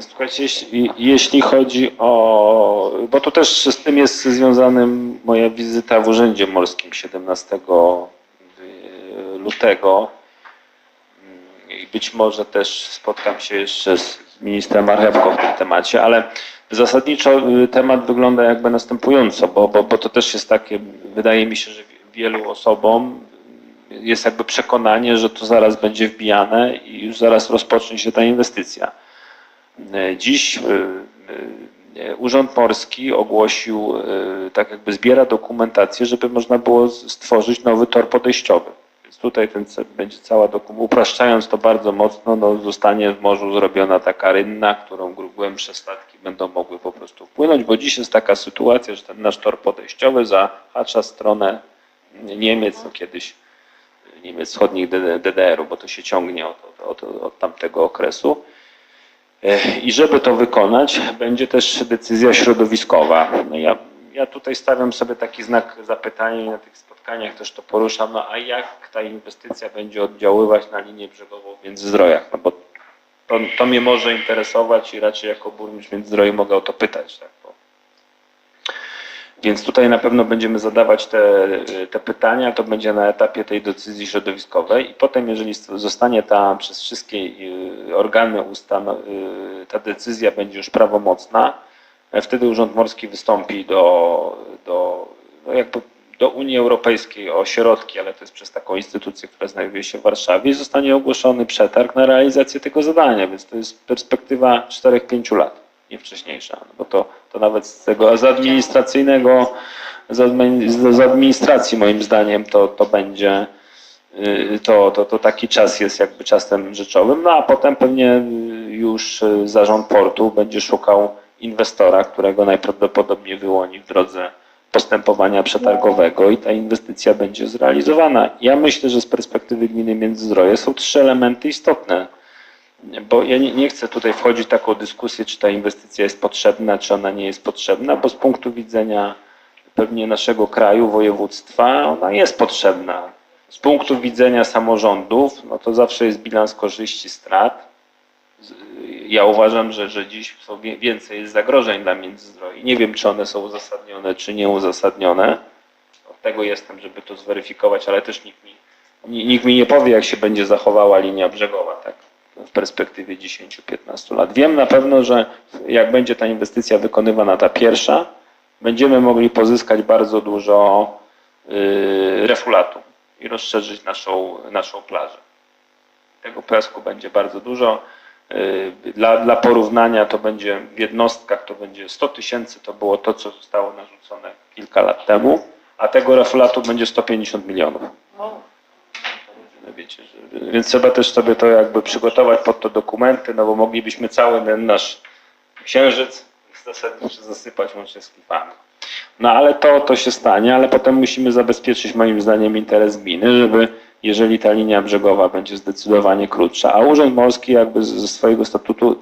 Słuchajcie, jeśli, jeśli chodzi o. Bo to też z tym jest związanym moja wizyta w Urzędzie Morskim 17 lutego. Mm, I być może też spotkam się jeszcze z ministrem Marchewką w tym temacie, ale zasadniczo y, temat wygląda jakby następująco, bo, bo, bo to też jest takie, wydaje mi się, że wielu osobom jest jakby przekonanie, że to zaraz będzie wbijane i już zaraz rozpocznie się ta inwestycja. E, Dziś y, y, Urząd Morski ogłosił, tak jakby zbiera dokumentację, żeby można było stworzyć nowy tor podejściowy. Więc tutaj ten, będzie cała dokumentacja, upraszczając to bardzo mocno, no, zostanie w morzu zrobiona taka rynna, którą głębsze statki będą mogły po prostu wpłynąć, bo dziś jest taka sytuacja, że ten nasz tor podejściowy zahacza stronę Niemiec, no kiedyś Niemiec wschodnich DDR-u, bo to się ciągnie od, od, od tamtego okresu. I żeby to wykonać, będzie też decyzja środowiskowa. No ja, ja tutaj stawiam sobie taki znak zapytania i na tych spotkaniach też to poruszam, no a jak ta inwestycja będzie oddziaływać na linię brzegową w Międzyzdrojach? No bo to, to mnie może interesować i raczej jako burmistrz Międzyzdroi mogę o to pytać. Tak? Więc tutaj na pewno będziemy zadawać te, te pytania, to będzie na etapie tej decyzji środowiskowej. I potem, jeżeli zostanie ta przez wszystkie y, organy ustan, y, ta decyzja będzie już prawomocna, e, wtedy Urząd Morski wystąpi do, do, no jakby do Unii Europejskiej o środki, ale to jest przez taką instytucję, która znajduje się w Warszawie i zostanie ogłoszony przetarg na realizację tego zadania, więc to jest perspektywa 4-5 lat, nie wcześniejsza, no bo to, to nawet z tego z administracyjnego, z admin- z administracji moim zdaniem to, to będzie, y, to, to, to taki czas jest jakby czasem rzeczowym, no a potem pewnie y, już y, zarząd portu będzie szukał inwestora, którego najprawdopodobniej wyłoni w drodze postępowania przetargowego i ta inwestycja będzie zrealizowana. Ja myślę, że z perspektywy gminy Międzyzdroje są trzy elementy istotne, bo ja nie, nie chcę tutaj wchodzić w taką dyskusję, czy ta inwestycja jest potrzebna, czy ona nie jest potrzebna, bo z punktu widzenia pewnie naszego kraju, województwa, ona jest potrzebna. Z punktu widzenia samorządów, no to zawsze jest bilans korzyści, strat. Ja uważam, że, że dziś więcej jest zagrożeń dla Międzyzdroi. Nie wiem, czy one są uzasadnione, czy nieuzasadnione. Od tego jestem, żeby to zweryfikować, ale też nikt mi, ni- nikt mi nie powie, jak się będzie zachowała linia brzegowa, tak, w perspektywie 10-15 lat. Wiem na pewno, że jak będzie ta inwestycja wykonywana, ta pierwsza, będziemy mogli pozyskać bardzo dużo y, refulatu i rozszerzyć naszą, naszą plażę. Tego piasku będzie bardzo dużo. Y, Dla, dla porównania to będzie w jednostkach to będzie 100 tysięcy, to było to, co zostało narzucone kilka lat temu, a tego refulatu będzie 150 milionów. Wiecie, że, więc trzeba też sobie to jakby przygotować pod to dokumenty, no bo moglibyśmy cały ten nasz księżyc zasadniczo zasypać łącznie z klifami. No ale to, to się stanie, ale potem musimy zabezpieczyć moim zdaniem interes gminy, żeby jeżeli ta linia brzegowa będzie zdecydowanie krótsza, a Urząd Morski jakby ze swojego statutu,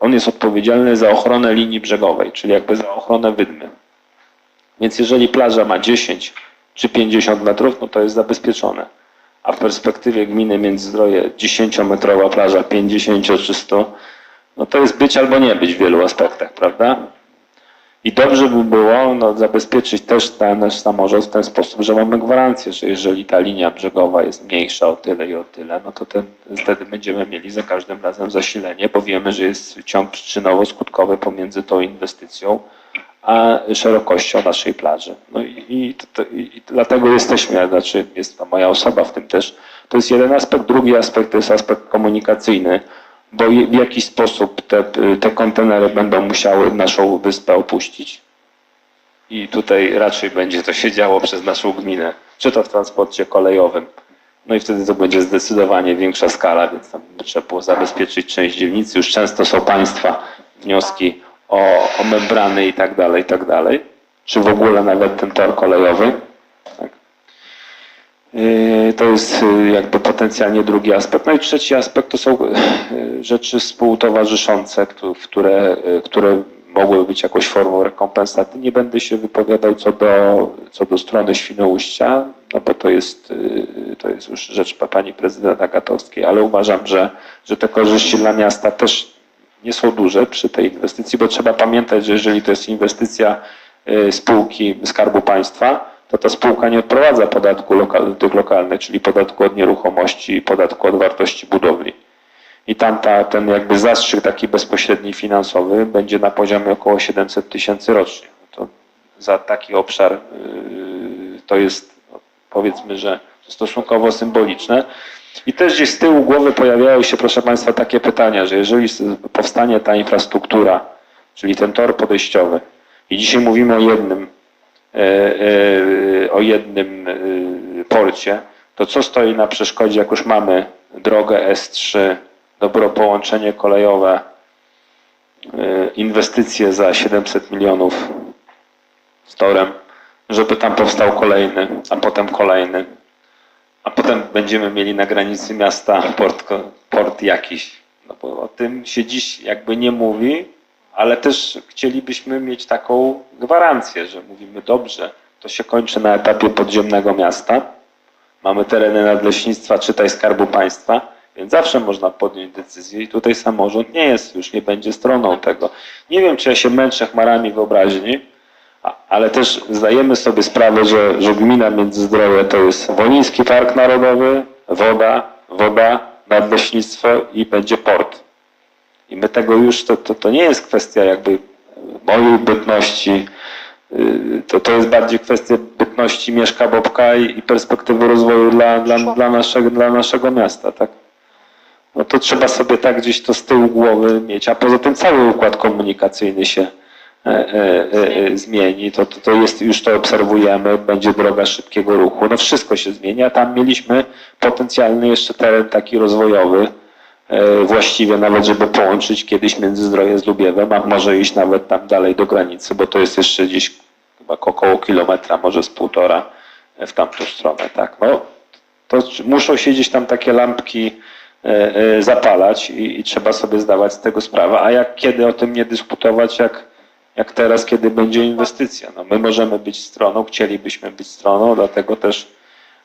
on jest odpowiedzialny za ochronę linii brzegowej, czyli jakby za ochronę wydmy. Więc jeżeli plaża ma 10 czy 50 metrów, no to jest zabezpieczone. A w perspektywie gminy Międzyzdroje 10-metrowa plaża, 50 czy 100, no to jest być albo nie być w wielu aspektach, prawda? I dobrze by było no, zabezpieczyć też ten nasz samorząd w ten sposób, że mamy gwarancję, że jeżeli ta linia brzegowa jest mniejsza o tyle i o tyle, no to ten, wtedy będziemy mieli za każdym razem zasilenie, bo wiemy, że jest ciąg przyczynowo-skutkowy pomiędzy tą inwestycją a szerokością naszej plaży. No i, i, to, i, dlatego jesteśmy, znaczy jest to moja osoba w tym też. To jest jeden aspekt. Drugi aspekt to jest aspekt komunikacyjny, bo w jakiś sposób te, te kontenery będą musiały naszą wyspę opuścić. I tutaj raczej będzie to się działo przez naszą gminę, czy to w transporcie kolejowym. No i wtedy to będzie zdecydowanie większa skala, więc tam trzeba było zabezpieczyć część dzielnicy. Już często są państwa wnioski o, o membrany i tak dalej, i tak dalej. Czy w ogóle nawet ten tor kolejowy. Tak. Yy, To jest yy, jakby potencjalnie drugi aspekt. No i trzeci aspekt to są yy, rzeczy współtowarzyszące, które, yy, które mogłyby być jakąś formą rekompensaty. Nie będę się wypowiadał co do, co do strony Świnoujścia, no bo to jest, to jest już rzecz pa- pani prezydent Agatowskiej, ale uważam, że, że te korzyści dla miasta też nie są duże przy tej inwestycji, bo trzeba pamiętać, że jeżeli to jest inwestycja y, spółki Skarbu Państwa, to ta spółka nie odprowadza podatku lokal, tych lokalnych, czyli podatku od nieruchomości i podatku od wartości budowli. I tam ta, ten jakby zastrzyk taki bezpośredni finansowy będzie na poziomie około 700 tysięcy rocznie. To za taki obszar yy, to jest powiedzmy, że stosunkowo symboliczne. I też gdzieś z tyłu głowy pojawiają się, proszę Państwa, takie pytania, że jeżeli powstanie ta infrastruktura, czyli ten tor podejściowy, i dzisiaj mówimy o jednym, e, e, o jednym e, porcie, to co stoi na przeszkodzie, jak już mamy drogę S3, dobro połączenie kolejowe, inwestycje za 700 milionów z torem, żeby tam powstał kolejny, a potem kolejny, a potem będziemy mieli na granicy miasta port, port jakiś. No bo o tym się dziś jakby nie mówi, ale też chcielibyśmy mieć taką gwarancję, że mówimy dobrze, to się kończy na etapie podziemnego miasta. Mamy tereny nadleśnictwa, czytaj Skarbu Państwa, więc zawsze można podjąć decyzję i tutaj samorząd nie jest, już nie będzie stroną tego. Nie wiem, czy ja się męczę chmarami wyobraźni, ale też zdajemy sobie sprawę, że, że gmina Międzyzdroje to jest Woliński Park Narodowy, woda, woda, nadleśnictwo i będzie port. I my tego już, to, to, to nie jest kwestia jakby mojej bytności, yy, to, to jest bardziej kwestia bytności Mieszka Bobka i, i perspektywy rozwoju dla, dla, dla, naszego, dla naszego miasta, tak? No to trzeba sobie tak gdzieś to z tyłu głowy mieć, a poza tym cały układ komunikacyjny się zmieni, to, to, to jest, już to obserwujemy, będzie droga szybkiego ruchu, no wszystko się zmieni, a tam mieliśmy potencjalny jeszcze teren taki rozwojowy, e, właściwie nawet, żeby połączyć kiedyś Międzyzdroje z Lubiewem, a może iść nawet tam dalej do granicy, bo to jest jeszcze gdzieś chyba około kilometra, może z półtora w tamtą stronę, tak, no to muszą siedzieć tam takie lampki e, e, zapalać i, i trzeba sobie zdawać z tego sprawę. A jak kiedy o tym nie dyskutować, jak, jak teraz, kiedy będzie inwestycja? No my możemy być stroną, chcielibyśmy być stroną, dlatego też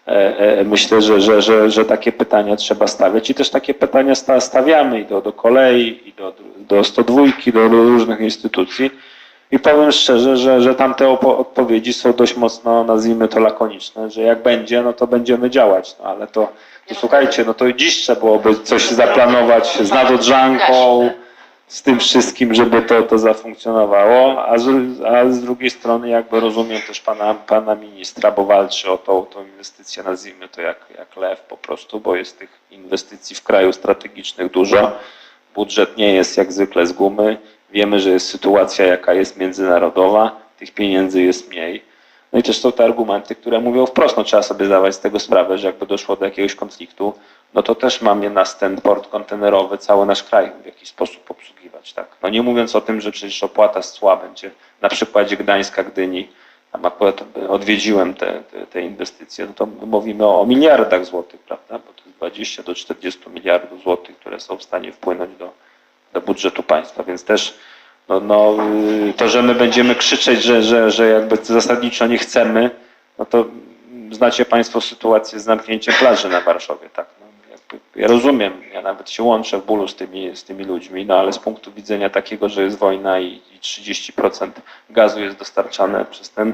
e, e, myślę, że, że, że, że takie pytania trzeba stawiać i też takie pytania sta- stawiamy i do, do kolei, i do, do 102, do różnych instytucji. I powiem szczerze, że, że tamte odpowiedzi są dość mocno, nazwijmy to lakoniczne, że jak będzie, no to będziemy działać. No ale to, to słuchajcie, no to dziś trzeba byłoby coś zaplanować z nadodrzanką, z tym wszystkim, żeby to, to zafunkcjonowało, a z, a z drugiej strony jakby rozumiem też pana, pana ministra, bo walczy o tą, tą inwestycję, nazwijmy to jak, jak lew po prostu, bo jest tych inwestycji w kraju strategicznych dużo. Budżet nie jest jak zwykle z gumy. Wiemy, że jest sytuacja jaka jest międzynarodowa, tych pieniędzy jest mniej. No i też są te argumenty, które mówią wprost, no trzeba sobie zdawać z tego sprawę, że jakby doszło do jakiegoś konfliktu, no to też mamy nas ten port kontenerowy, cały nasz kraj w jakiś sposób obsługiwać, tak. No nie mówiąc o tym, że przecież opłata z cła będzie na przykładzie Gdańska, Gdyni, tam akurat odwiedziłem te, te, te inwestycje, no to mówimy o, o miliardach złotych, prawda, bo to jest 20 do 40 miliardów złotych, które są w stanie wpłynąć do, do budżetu państwa, więc też no, no, y, to, że my będziemy krzyczeć, że, że, że jakby zasadniczo nie chcemy, no to znacie Państwo sytuację z zamknięciem plaży na Warszawie, tak? Ja rozumiem, ja nawet się łączę w bólu z tymi, z tymi ludźmi, no ale z punktu widzenia takiego, że jest wojna i, i 30% gazu jest dostarczane przez ten,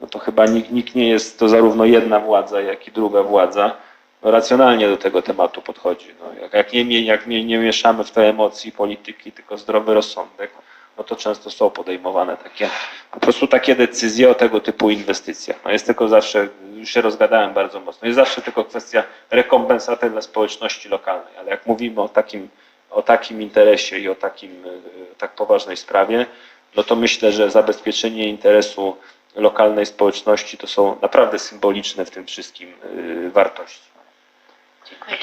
no to chyba nikt, nikt nie jest, to zarówno jedna władza, jak i druga władza, no, racjonalnie do tego tematu podchodzi. No, jak, jak, nie, jak nie, nie mieszamy w te emocji polityki, tylko zdrowy rozsądek, no to często są podejmowane takie, po prostu takie decyzje o tego typu inwestycjach. No jest tylko zawsze, już się rozgadałem bardzo mocno, jest zawsze tylko kwestia rekompensaty dla społeczności lokalnej, ale jak mówimy o takim, o takim interesie i o takim e, tak poważnej sprawie, no to myślę, że zabezpieczenie interesu lokalnej społeczności to są naprawdę symboliczne w tym wszystkim e, wartości. Dziękuję.